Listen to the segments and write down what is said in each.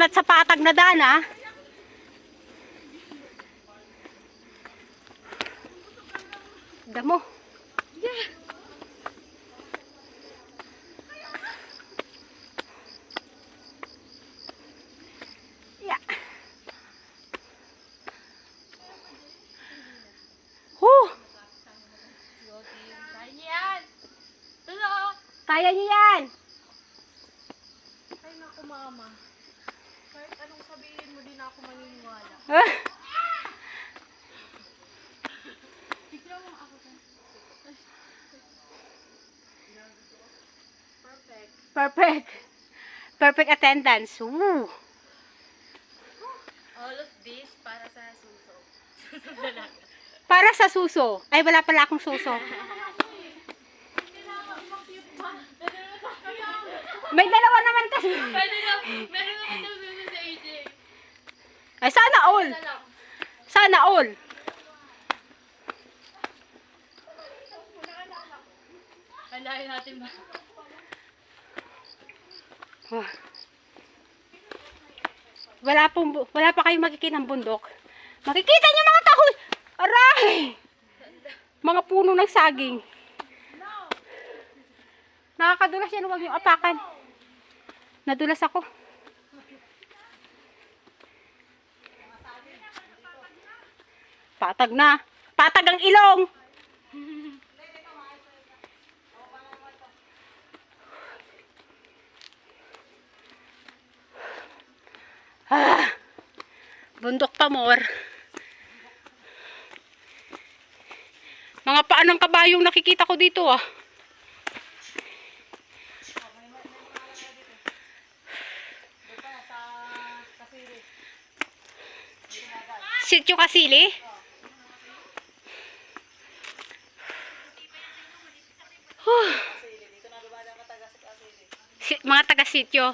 At sa patag na daan, ah. Damo. Yeah. Huh. Kaya niya yan. Kaya niyo yan. Kahit anong sabihin mo, di na ako maniniwala. Ah. Bigyan mo ako. Perfect. Perfect. Perfect attendance. Woo. All of this para sa suso. Suso na lang. Para sa suso. Ay, wala pala akong suso. May dalawa naman kasi. Pwede na, meron naman daw suso sa AJ. Ay, sana all. Sana all. Handahin natin ba? Ah. Wala pong, wala pa kayong makikita ng bundok. Makikita niyo mga kahoy! Aray! Mga puno ng saging. Nakakadulas yan, huwag niyo apakan. Nadulas ako. Patag na. Patag ang ilong. Ah, bundok pa more. Mga paan ng kabayong nakikita ko dito ah. Sityo Kasili? Huh. Si- mga taga-sityo.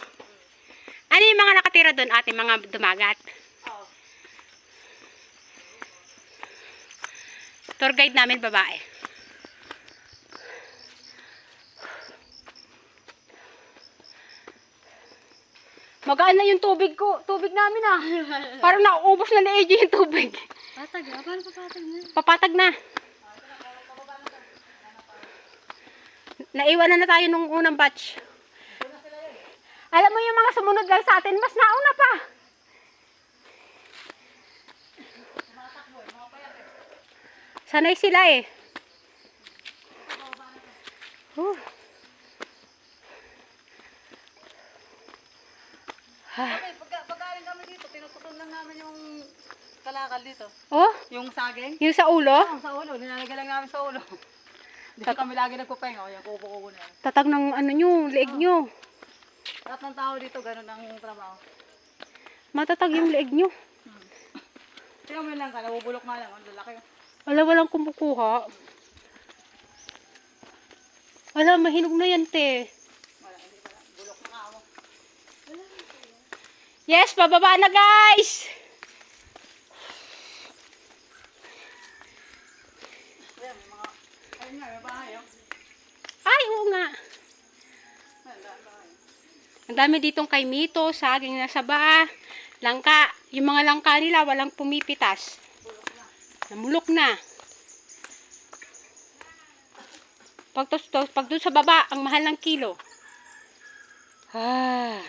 Ano yung mga nakatira doon, ate? Mga dumagat? Tour guide namin, babae. Magaan na yung tubig ko. Tubig namin ah. Parang nauubos na ni AJ yung tubig. Patag na? Paano pa patag na? Papatag na. Naiwan na tayo nung unang batch. Alam mo yung mga sumunod lang sa atin, mas nauna pa. Sanay sila eh. Huh. Okay, pagka, pagkaling kami dito, pinuputol lang namin yung kalakal dito. Oh, Yung saging. yung sa ulo. Oh, sa ulo, nilalagay lang namin sa ulo. Dito kami lagi nagpupenga. O, yung kubo-kubo na yan. Tatag ng ano nyo, leeg nyo. Lahat ng tao dito, ganun ang trabaho. Matatag yung leeg nyo. Tingnan mo lang ka, nabubulok nga lang. Ang lalaki. Wala, walang kumukuha. Wala, mahinog na yan, te. Wala, hindi pala. Bulok na nga ako. Yes, pababa na, guys! Ayan, may mga, ayun nga, may. Ay, oo nga. Ang dami ditong kay Mito, saging na saba, langka. Yung mga langka nila, walang pumipitas. Namulok na. Pag, tos, tos, pag doon sa baba, ang mahal ng kilo. Ah.